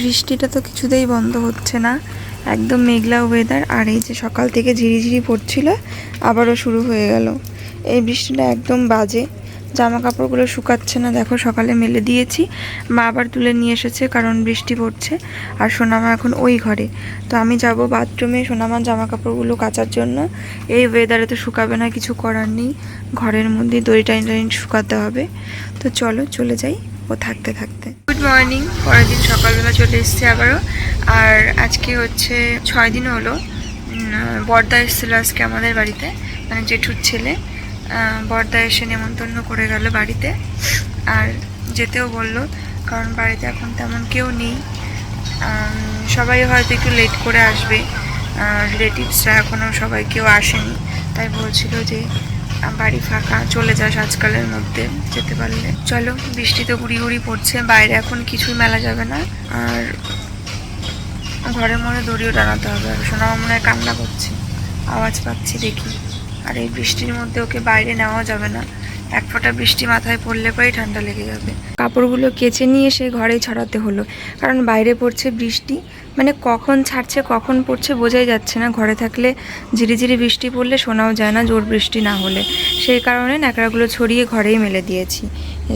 বৃষ্টিটা তো কিছুতেই বন্ধ হচ্ছে না। একদম মেঘলা ওয়েদার আর এই যে সকাল থেকে ঝিরিঝিরি পড়ছিল, আবারও শুরু হয়ে গেল। এই বৃষ্টিটা একদম বাজে। জামা কাপড়গুলো শুকাচ্ছে না, দেখো সকালে মেলে দিয়েছি। মা আবার তুলে নিয়ে এসেছে, কারণ বৃষ্টি পড়ছে। আর সোনামা এখন ওই ঘরে। তো আমি যাব বাথরুমে, সোনামার জামা কাপড়গুলো কাচার জন্য। এই ওয়েদারে তো শুকাবে না, কিছু করার নেই। ঘরের মধ্যে দড়ি টাইন টাইন শুকাতে হবে। তো চলো, চলে যাই ও থাকতে থাকতে। Good morning. পরের দিন সকালবেলা চলে এসেছি আবারও। আর আজকে হচ্ছে ছয় দিন হলো। বর্দা এসেছিল আজকে আমাদের বাড়িতে মানে জেঠুর ছেলে। বর্দা এসে নেমন্তন্ন করে গেল বাড়িতে। আর যেতেও বলল, কারণ বাড়িতে এখন তেমন কেউ নেই। সবাই হয়তো একটু লেট করে আসবে। রিলেটিভসরা এখনও সবাই কেউ আসেনি। তাই বলছিল যে বাড়ি ফাঁকা, চলে যাস আজকালের মধ্যে যেতে পারলে। চলো বৃষ্টি তো গুড়ি গুড়ি পড়ছে, বাইরে এখন কিছুই মেলা যাবে না। আর ঘরের মধ্যে দড়িও টানাতে হবে। আর সোনা মনে হয় কান্না করছে, আওয়াজ পাচ্ছি দেখি। আর এই বৃষ্টির মধ্যে ওকে বাইরে নেওয়া যাবে না। এক ফোঁটা বৃষ্টি মাথায় পড়লে পরেই ঠান্ডা লেগে যাবে। কাপড়গুলো কেচে নিয়ে এসে ঘরেই ছড়াতে হলো। কারণ বাইরে পড়ছে বৃষ্টি মানে কখন ছাড়ছে, কখন পড়ছে বোঝাই যাচ্ছে না। ঘরে থাকলে ঝিরিঝিরি বৃষ্টি পড়লে শোনাও যায় না জোর বৃষ্টি না হলে। সেই কারণে ন্যাকড়াগুলো ছড়িয়ে ঘরেই মেলে দিয়েছি।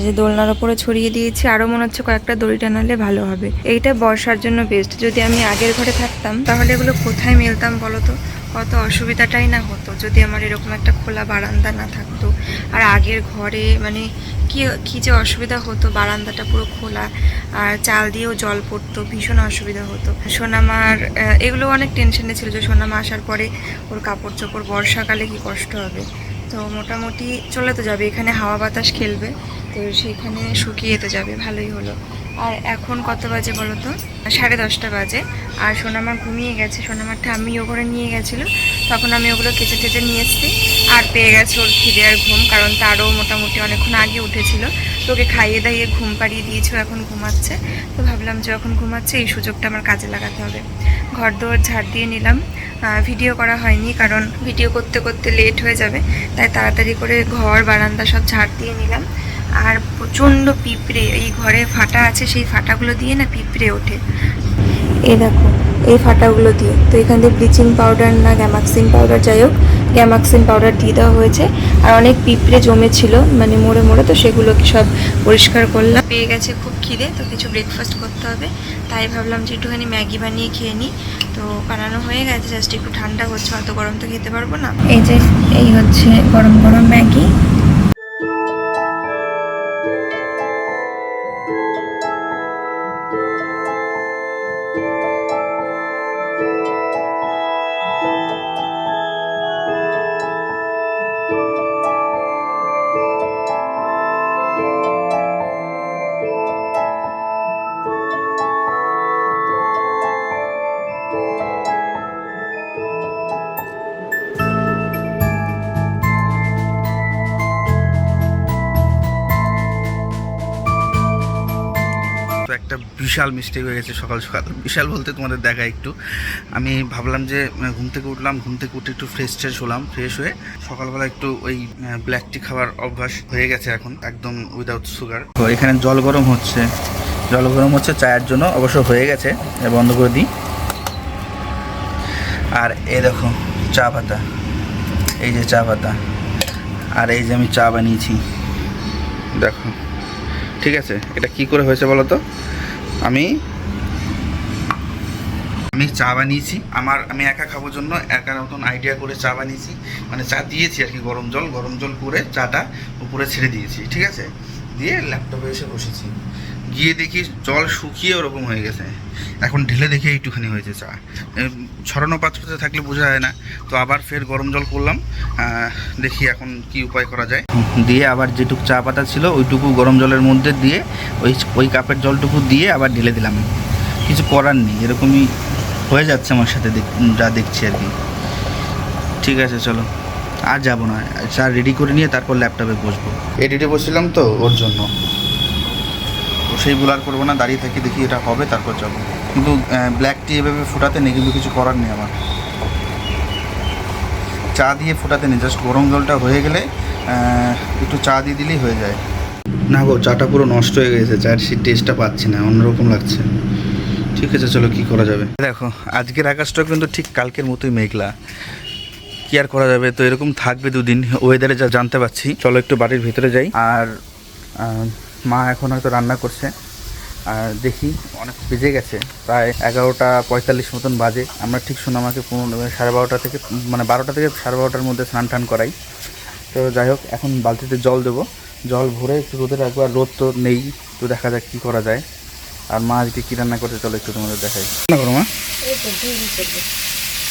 যে দোলনার ওপরে ছড়িয়ে দিয়েছি আরও মনে হচ্ছে কয়েকটা দড়ি টানালে ভালো হবে। এইটা বর্ষার জন্য বেস্ট যদি আমি আগের ঘরে থাকতাম, তাহলে এগুলো কোথায় মেলতাম বলো তো? কত অসুবিধাটাই না হতো, যদি আমার এরকম একটা খোলা বারান্দা না থাকতো। আর আগের ঘরে মানে কি কি যে অসুবিধা হতো, বারান্দাটা পুরো খোলা, আর চাল দিয়েও জল পড়তো, ভীষণ অসুবিধা হতো। সোনামার এগুলো অনেক টেনশনে ছিল যে সোনামা আসার পরে ওর কাপড় চোপড় বর্ষাকালে কি কষ্ট হবে। তো মোটামুটি চলে তো যাবে, এখানে হাওয়া বাতাস খেলবে, তো সেইখানে শুকিয়ে তো যাবে, ভালোই হলো। আর এখন কত বাজে বলো তো? সাড়ে দশটা বাজে। আর সোনামার ঘুমিয়ে গেছে। সোনামার ঠাম্মি ও করে নিয়ে গেছিল। তখন আমি ওগুলো কেচে টেচে নিয়ে এসেছি। আর পেয়ে গেছে ওর খিদে আর ঘুম, কারণ তারও মোটামুটি অনেকক্ষণ আগে উঠেছিল। তো ওকে খাইয়ে দাইয়ে ঘুম পাড়িয়ে দিয়েছে এখন ঘুমাচ্ছে। তো ভাবলাম যে এখন ঘুমাচ্ছে, এই সুযোগটা আমার কাজে লাগাতে হবে। ঘর দোর ঝাড় দিয়ে নিলাম। ভিডিও করা হয়নি, কারণ ভিডিও করতে করতে লেট হয়ে যাবে। তাই তাড়াতাড়ি করে ঘর, বারান্দা সব ঝাড় দিয়ে নিলাম। আর প্রচণ্ড পিঁপড়ে, এই ঘরে ফাটা আছে, সেই ফাটাগুলো দিয়ে না পিঁপড়ে ওঠে। এই দেখো, এই ফাটাগুলো দিয়ে। তো এখান দিয়ে ব্লিচিং পাউডার না গ্যামাক্সিন পাউডার যাই হোক গ্যামাক্সিন পাউডার দিয়ে দেওয়া হয়েছে। আর অনেক পিঁপড়ে জমেছিল মানে মোড়ে মোড়ে তো সেগুলোকে সব পরিষ্কার করলাম। পেয়ে গেছে খুব খিদে, তো কিছু ব্রেকফাস্ট করতে হবে। তাই ভাবলাম যে একটুখানি ম্যাগি বানিয়ে খেয়ে নিই। তো বানানো হয়ে গেছে জাস্ট একটু ঠান্ডা হচ্ছে, অত গরম তো খেতে পারব না। এই যে, এই হচ্ছে গরম গরম ম্যাগি। বিশাল মিস্টেক হয়ে গেছে সকাল সকাল। বিশাল বলতে তোমাদের দেখা একটু। আমি ভাবলাম যে ঘুম থেকে উঠলাম, ঘুম থেকে উঠে একটু ফ্রেশ ট্রেশ হলাম ফ্রেশ হয়ে সকালবেলা একটু ওই ব্ল্যাক টি খাবার অভ্যাস হয়ে গেছে এখন, একদম উইদাউট সুগার তো এখানে জল গরম হচ্ছে। জল গরম হচ্ছে চায়ের জন্য, অবশ্য হয়ে গেছে বন্ধ করে দিই। আর এ দেখো, চা পাতা। এই যে চা পাতা। আর এই যে আমি চা বানিয়েছি। দেখো। ঠিক আছে, এটা কি করে হয়েছে বলো তো? আমি আমি চা বানিয়েছি। আমার, আমি একা খাবার জন্য একা মতন আইডিয়া করে চা বানিয়েছি। মানে চা দিয়েছি আর কি, গরম জল। গরম জল করে চাটা উপরে ছেড়ে দিয়েছি, ঠিক আছে? দিয়ে ল্যাপটপে এসে বসেছি। গিয়ে দেখি জল শুকিয়ে ওরকম হয়ে গেছে। এখন ঢেলে দেখি একটুখানি হয়েছে চা। ছড়ানো পাত্রতে থাকলে বোঝা যায় না। তো আবার ফের গরম জল করলাম। দেখি এখন কি উপায় করা যায়। দিয়ে আবার যেটুকু চা পাতা ছিল, ওইটুকু গরম জলের মধ্যে দিয়ে ওই ওই কাপের জলটুকু দিয়ে আবার ঢেলে দিলাম। কিছু করার নেই, এরকমই হয়ে যাচ্ছে আমার সাথে যা দেখছি আর কি। ঠিক আছে, চলো। আর যাব না। চা রেডি করে নিয়ে তারপর ল্যাপটপে বসবো। এডিটে বসছিলাম তো, ওর জন্য। সেই বুলার করব না দাঁড়িয়ে থেকে দেখি এটা হবে তারপর যাব। কিন্তু ব্ল্যাক টি এভাবে ফোটাতে নেই কিন্তু কিছু করার নেই আমার। চা দিয়ে ফোটাতে নেই জাস্ট গরম জলটা হয়ে গেলে একটু চা দিয়ে দিলেই হয়ে যায়। না গো চাটা পুরো নষ্ট হয়ে গেছে চায়ের সেই টেস্টটা পাচ্ছি না অন্যরকম লাগছে। ঠিক আছে চলো কি করা যাবে? দেখো আজকের আকাশটা কিন্তু ঠিক কালকের মতোই মেঘলা। কি আর করা যাবে? তো এরকম থাকবে দুদিন ওয়েদারে যা জানতে পারছি। চলো একটু বাড়ির ভিতরে যাই। আর মা এখন হয়তো রান্না করছে। আর দেখি অনেক বেজে গেছে প্রায় এগারোটা পঁয়তাল্লিশ মতন বাজে। আমরা ঠিক সোনামাকে পনেরো সাড়ে বারোটা থেকে মানে বারোটা থেকে সাড়ে বারোটার মধ্যে স্নান টান করাই। তো যাই হোক এখন বালতিতে জল দেবো। জল ভরে একটু রোদে রাখব আর রোদ তো নেই তো দেখা যাক কী করা যায়। আর মা আজকে কী রান্না করতে চলো একটু তোমাদের দেখাই। রান্না করো মা।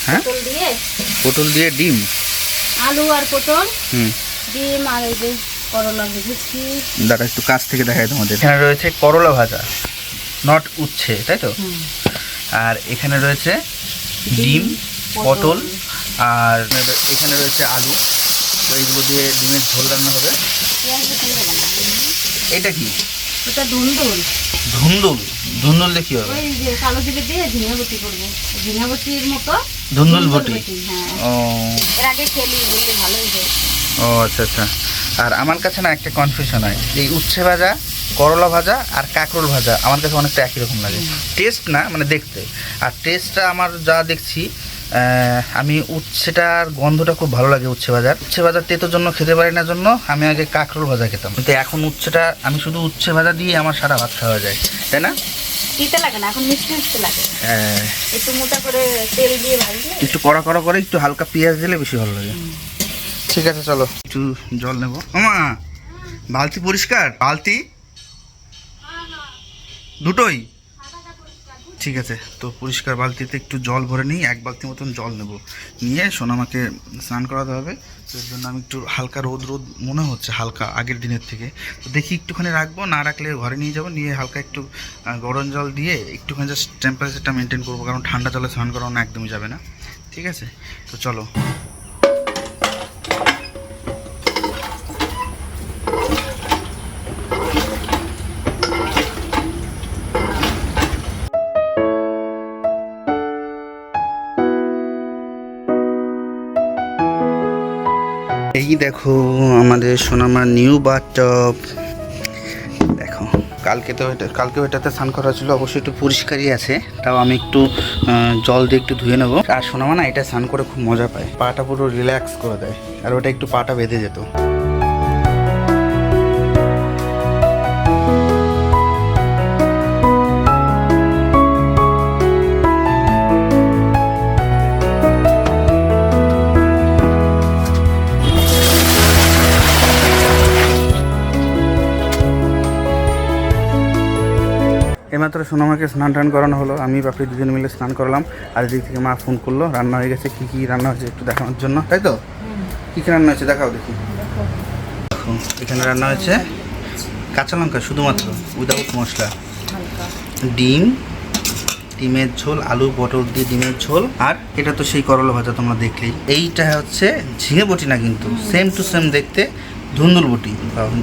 হ্যাঁ? পটল দিয়ে? পটল দিয়ে ডিম? আলু আর পটল। হুম। ডিম আর এই যে করলা ভেজেছি। দাঁড়া একটু কাছ থেকে দেখাই তোমাদের। এখানে রয়েছে করলা ভাজা। নট উচ্ছে তাই তো? আর এখানে রয়েছে ডিম পটল। আর এখানে রয়েছে আলু। তো এইগুলো দিয়ে ডিমের ঝোল রান্না হবে। এটা কি? ওটা ধুন্দুল। ধুন্দুল? ধুন্দুল দিয়ে কি হবে? ওই যে কালো জিরে দিয়ে ঝিঙে বটি করব। ঝিঙে বটির মতো ধুন্দুল বটি? হ্যাঁ। ও। এর আগে খেলি বললে ভালোই হয়। ও আচ্ছা আচ্ছা। আর আমার কাছে না একটা কনফিউশন হয়। এই উচ্ছে ভাজা করলা ভাজা আর কাঁকরোল ভাজা আমার কাছে অনেকটা একই রকম লাগে। টেস্ট না মানে দেখতে। আর টেস্টটা আমার যা দেখছি আমি উচ্ছেটার গন্ধটা খুব ভালো লাগে উচ্ছে ভাজার। উচ্ছে ভাজার তেতোর জন্য খেতে পারি না জন্য আমি আগে কাঁকরোল ভাজা খেতাম। কিন্তু এখন উচ্ছেটা আমি শুধু উচ্ছে ভাজা দিয়ে আমার সারা ভাত খাওয়া যায়। তাই না? হ্যাঁ, একটু কড়া কড়া করে একটু হালকা পেঁয়াজ দিলে বেশি ভালো লাগে। ঠিক আছে, চলো। একটু জল নেব। মামা বালতি পরিষ্কার? বালতি? দুটোই? ঠিক আছে, তো পরিষ্কার বালতিতে একটু জল ভরে নিই, এক বালতি মতন জল নেব। নিয়ে সোনামাকে স্নান করাতে হবে, তো এর জন্য আমি একটু হালকা রোদ রোদ মনে হচ্ছে হালকা আগের দিনের থেকে। তো দেখি একটুখানি রাখব, না রাখলে ঘরে নিয়ে যাব, নিয়ে হালকা একটু গরম জল দিয়ে একটুখানি জাস্ট টেম্পারেচারটা মেনটেন করব, কারণ ঠান্ডা জলে স্নান করানো একদমই যাবে না। ঠিক আছে, তো চলো। দেখো, আমাদের সোনামার নিউ বাথটব দেখো, কালকে তো এটা কালকে এটাতে স্নান করা ছিল, অবশ্যই একটু পরিষ্কারই আছে। তাও আমি একটু জল দিয়ে একটু ধুয়ে নেব। আর সোনামা না এটা স্নান করে খুব মজা পায়। পাটা পুরো রিল্যাক্স করে দেয়, আর ওটা একটু পাটা বেঁধে যেত। সোনামাকে স্নান টান করানো হলো আমি বাপি দুজন মিলে স্নান করলাম আর এদিক থেকে মা ফোন করল রান্না হয়ে গেছে কী কী রান্না হয়েছে একটু দেখানোর জন্য। তাই তো? কী কী রান্না হয়েছে দেখাও দেখি। এখানে রান্না হয়েছে কাঁচা লঙ্কা শুধুমাত্র উইদাউট মশলা। ডিম ডিমের ঝোল আলু পটল দিয়ে ডিমের ঝোল আর এটা তো সেই করলা ভাজা তোমরা দেখলেই। এইটা হচ্ছে ঝিঙে বটি না কিন্তু সেম টু সেম দেখতে ধুন্দুল বটি।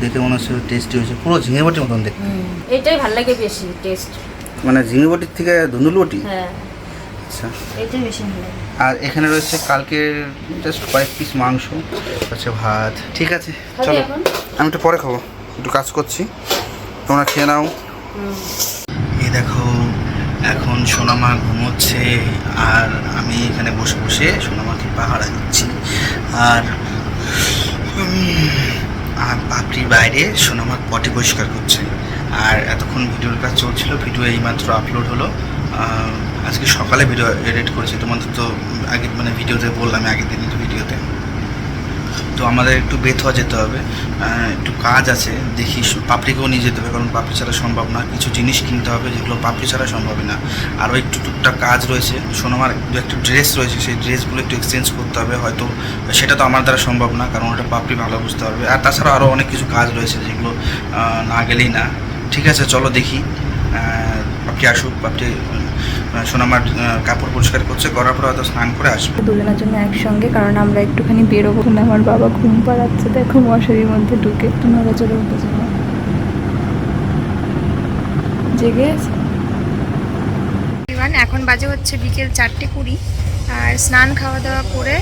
দেখে মনে হচ্ছে টেস্টি হয়েছে পুরো ঝিঙে বটির মতন দেখতে। এটাই ভালো লাগে বেশি টেস্ট মানে ঝিঙে বটির থেকে ধুন্দুল বটি? হ্যাঁ। আচ্ছা। এটাই বেশি ভালো। আর এখানে রয়েছে কালকে জাস্ট কয়েক পিস মাংস হচ্ছে ভাত। ঠিক আছে চলো। আমি একটু পরে খাব একটু কাজ করছি। তোমরা খেয়ে নাও। এই দেখো এখন সোনামা ঘুমোচ্ছে আর আমি এখানে বসে বসে সোনামাকে পাহারা দিচ্ছি। আর আর পাপড়ির বাইরে সোনামা পটি পরিষ্কার করছে। আর এতক্ষণ ভিডিওর কাজ চলছিল ভিডিও এইমাত্র আপলোড হলো। আজকে সকালে ভিডিও এডিট করেছি, তোমাদের তো আগে মানে ভিডিওতে বললাম আগের দিনের ভিডিওতে তো। আমাদের একটু বেথুয়া যেতে হবে। একটু কাজ আছে, দেখি পাপড়িকেও নিয়ে যেতে হবে, কারণ পাপড়ি ছাড়া সম্ভব না। কিছু জিনিস কিনতে হবে যেগুলো পাপড়ি ছাড়া সম্ভব না। আরও একটু টুকটাক কাজ রয়েছে। সোনামার একটা ড্রেস রয়েছে, সেই ড্রেসগুলো একটু এক্সচেঞ্জ করতে হবে। হয়তো সেটা তো আমার দ্বারা সম্ভব না, কারণ ওটা পাপড়ি ভালো বুঝতে পারবে আর তাছাড়া আরও অনেক কিছু কাজ রয়েছে যেগুলো না গেলেই না। ঠিক আছে চলো দেখি। পাপড়ি আসুক আহ, সোনামার কাপড় পরিষ্কার করছে করার পর হয়তো স্নান করে আসবে। দুজনের জন্য একসঙ্গে কারণ আমরা একটুখানি বেরোবো না আমার বাবা ঘুম পাড়াচ্ছে। দেখো মশারির মধ্যে ঢুকে তোমরা চলে উঠে যাব জেগে এখন বাজে হচ্ছে বিকেল চারটে কুড়ি আর স্নান খাওয়া দাওয়া করে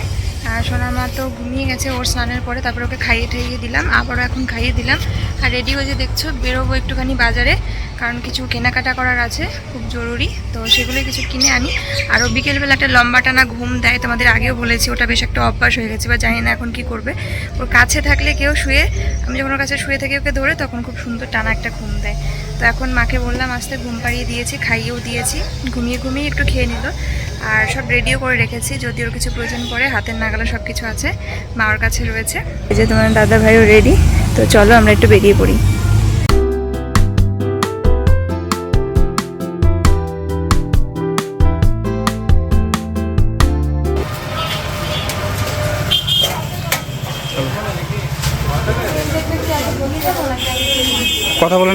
আর সোনার মা তো ঘুমিয়ে গেছে, ওর স্নানের পরে তারপর ওকে খাইয়ে ঠাইয়ে দিলাম, আবারও এখন খাইয়ে দিলাম। আর রেডি হয়ে যে দেখছ, বেরোবো একটুখানি বাজারে, কারণ কিছু কেনাকাটা করার আছে, খুব জরুরি। তো সেগুলো কিছু কিনে আনি। আরও বিকেলবেলা একটা লম্বা টানা ঘুম দেয়, তোমাদের আগেও বলেছি, ওটা বেশ একটা অভ্যাস হয়ে গেছে, বা জানি না এখন কি করবে। ওর কাছে থাকলে কেউ শুয়ে, আমি যখন ওর কাছে শুয়ে থেকে ওকে ধরে, তখন খুব সুন্দর টানা একটা ঘুম দেয়। এখন মাকে বললাম, আসতে ঘুম পাড়িয়ে দিয়েছি, খাইয়েও দিয়েছি। ঘুমিয়ে ঘুমিয়ে একটু খেয়ে নিল। আর সব রেডিও করে রেখেছি যদি ওর কিছু প্রয়োজন পড়ে, হাতের নাগালে সব কিছু আছে, মা ওর কাছে রয়েছে। এই যে তোমার দাদা ভাইও রেডি তো চলো আমরা একটু বেরিয়ে পড়ি। কথা বলে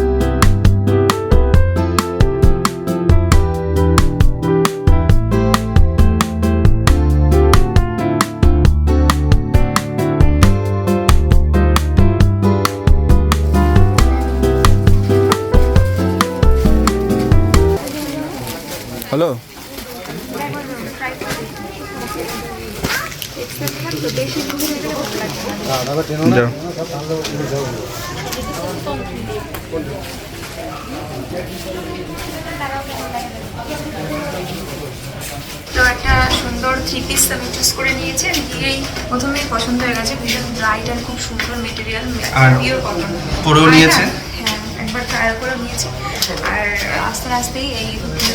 যাও তো একটা সুন্দর থ্রি পিস আমি চুজ করে নিয়েছি দিয়েই প্রথমেই পছন্দ হয়ে গেছে ভীষণ ব্রাইট আর খুব সুন্দর মেটেরিয়াল পিওর কটন পরেও নিয়েছে? একবার ট্রায়াল করে নিয়েছি। আর আস্তে আস্তেই এই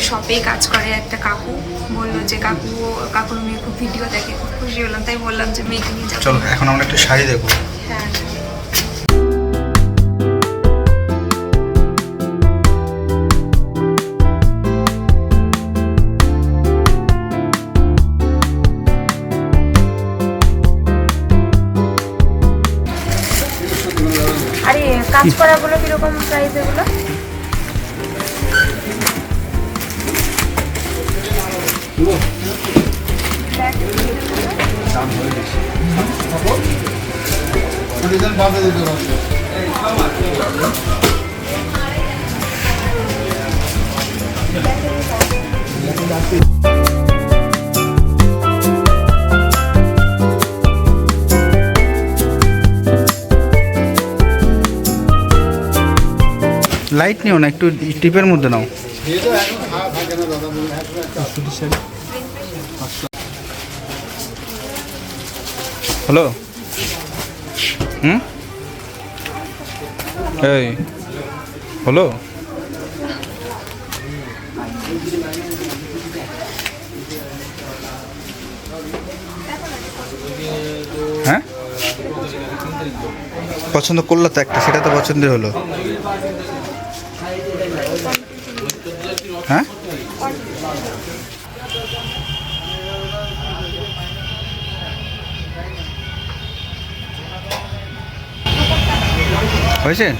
শপে কাজ করে একটা কাকু। বলল যে কাকু কাকুর মেয়ে খুব ভিডিও দেখে খুব খুশি হলাম। তাই বললাম যে মেয়েকে নিয়ে যাব। চলো এখন আমরা একটা শাড়ি দেখব। হ্যাঁ কাজ করাগুলো কীরকম প্রাইস এগুলো? লাইট নিও না, একটু টিপের মধ্যে নাও। হ্যালো হুম? এই হলো হ্যাঁ? পছন্দ করল তো একটা, সেটা তো পছন্দের হলো। হ্যাঁ? হয়েছে?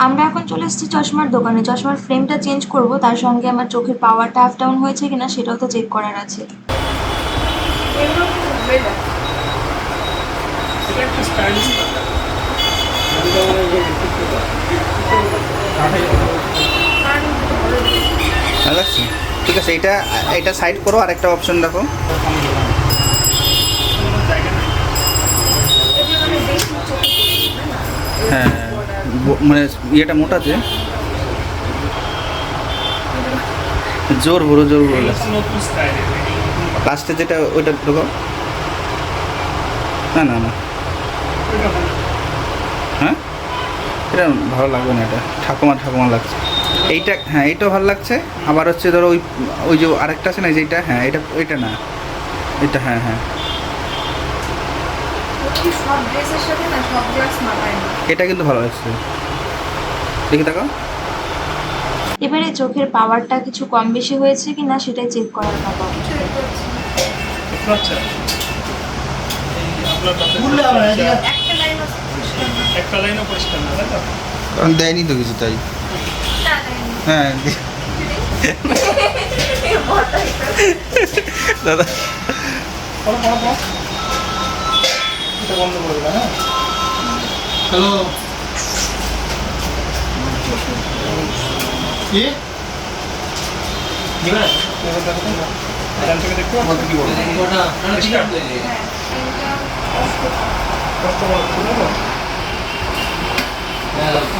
আমরা এখন চলে এসেছি চশমার দোকানে। চশমার ফ্রেমটা চেঞ্জ করব তার সঙ্গে আমার চোখের পাওয়ারটা আপ ডাউন হয়েছে কিনা সেটাও তো চেক করার আছে ভালো লাগছে ঠিক আছে এটা এটা সাইড করো আর একটা অপশন দেখো। হ্যাঁ মানে ইয়েটা মোটাতে জোর বড় জোর বড় লাস্টে যেটা, ওইটা ঢোকাও। না না না হ্যাঁ এটা ভালো লাগবে না এটা। ঠাকুমা ঠাকুমা লাগছে। এইটা হ্যাঁ এইটাও ভালো লাগছে। আবার হচ্ছে ধরো ওই ওই যে আরেকটা আছে না যেটা হ্যাঁ এটা এটা না। এটা হ্যাঁ হ্যাঁ। না না? এটা কিন্তু ভালো লাগছে। দেখি দেখো এবারে চোখের পাওয়ারটা কিছু কম বেশি হয়েছে কিনা সেটাই চেক করার কথা একটা লাইনও পরিষ্কার না তাই তো? কারণ দেয়নি তো কিছু তাই। হ্যাঁ দাদা। হ্যালো কি?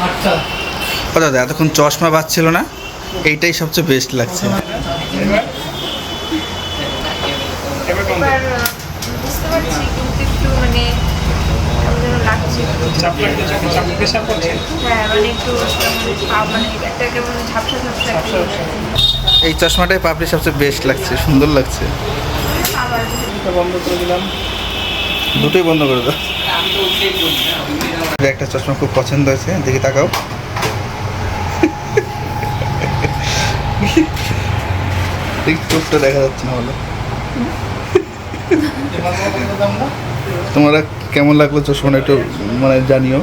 আচ্ছা ও দাদা এতক্ষণ চশমা বাজছিল না এইটাই সবচেয়ে বেস্ট লাগছে। এই চশমাটাই পাপড়ি সবচেয়ে বেস্ট লাগছে সুন্দর লাগছে। দুটোই বন্ধ করে দাও। একটা চশমা খুব পছন্দ হয়েছে, দেখি তাকাও। চোখটা দেখা যাচ্ছে না বলো। তোমরা কেমন লাগল চশমাটা একটু মানে জানিও।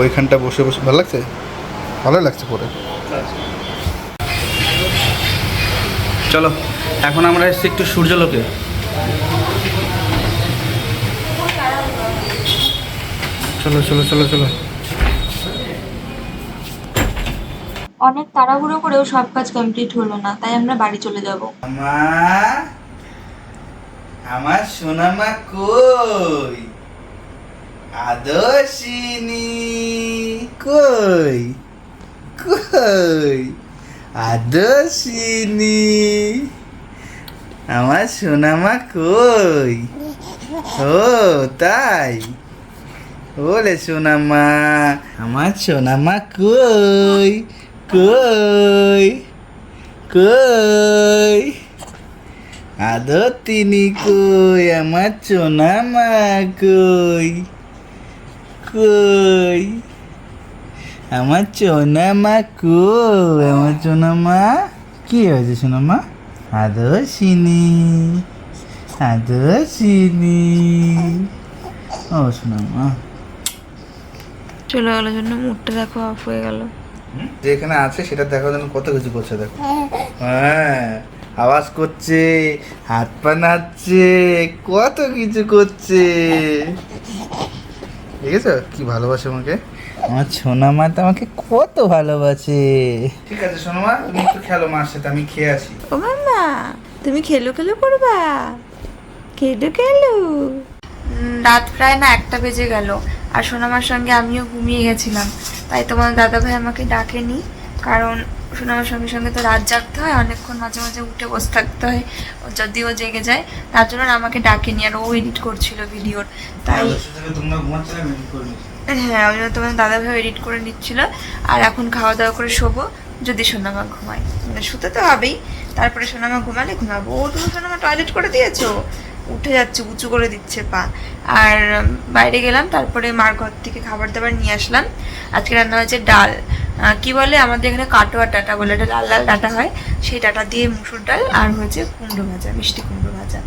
ওইখানটা বসে বসে, ভালো লাগছে? ভালো লাগছে পরে। চলো, এখন আমরা এসেছি একটু সূর্যলোকে। চলো চলো চলো চলো। অনেক তাড়াহুড়ো করেও সব কাজ কমপ্লিট হলো না তাই আমরা বাড়ি চলে যাব। মা আমার সোনামা কই? আদর্শিনী কই? কই? আদর্শিনী আমার সোনামা কই? ও তাই। ওলে সোনামা, আমার সোনামা কই? কই? কই? আদর তিনি কই? আমার সোনামা কই? কই? আমার সোনামা কই? আমার সোনামা? কি হয়েছে সোনামা? আদর চিনি আদর চিনি ও সোনামা। চলে গেল জন্য মুডটা দেখো অফ হয়ে গেল। যেখানে আছে সেটা দেখার জন্য কত কিছু করছে দেখো। হ্যাঁ আওয়াজ করছে হাত পা নাচছে কত কিছু করছে। দেখেছ? কি ভালোবাসে আমাকে। আমার সোনা মা তো আমাকে কত ভালোবাসে। ঠিক আছে সোনা মা তুমি একটু খেলো মার সাথে আমি খেয়ে আসি। ও মামা তুমি খেলো খেলো করবা? খেলো খেলো। রাত প্রায় না একটা বেজে গেল। আর সোনামার সঙ্গে আমিও ঘুমিয়ে গেছিলাম। তাই তোমার দাদাভাই আমাকে ডাকেনি কারণ সোনামার সঙ্গে সঙ্গে তো রাত জাগতে হয় অনেকক্ষণ মাঝে মাঝে উঠে বসে থাকতে হয় ও যদিও জেগে যায় তার জন্য আমাকে ডাকেনি আর ও এডিট করছিল ভিডিওর তাই। হ্যাঁ ওই জন্য তোমার দাদাভাই এডিট করে নিচ্ছিল আর এখন খাওয়া দাওয়া করে শোবো যদি সোনামা ঘুমায়। মানে শুতে তো হবেই তারপরে সোনামা ঘুমালে ঘুমাবো। ও তুমি সোনামা টয়লেট করে দিয়েছ? উঠে যাচ্ছে, উঁচু করে দিচ্ছে পা। আর বাইরে গেলাম, তারপরে মার ঘর থেকে খাবার দাবার নিয়ে আসলাম। আজকে রান্না হয়েছে ডাল। কি বলে, আমাদের এখানে কাটোয়া ডাটা বলে, এটা লাল লাল ডাটা হয়। সেই ডাটা দিয়ে মুসুর ডাল আর হয়েছে কুমড়ো ভাজা, মিষ্টি কুমড়ো ভাজা।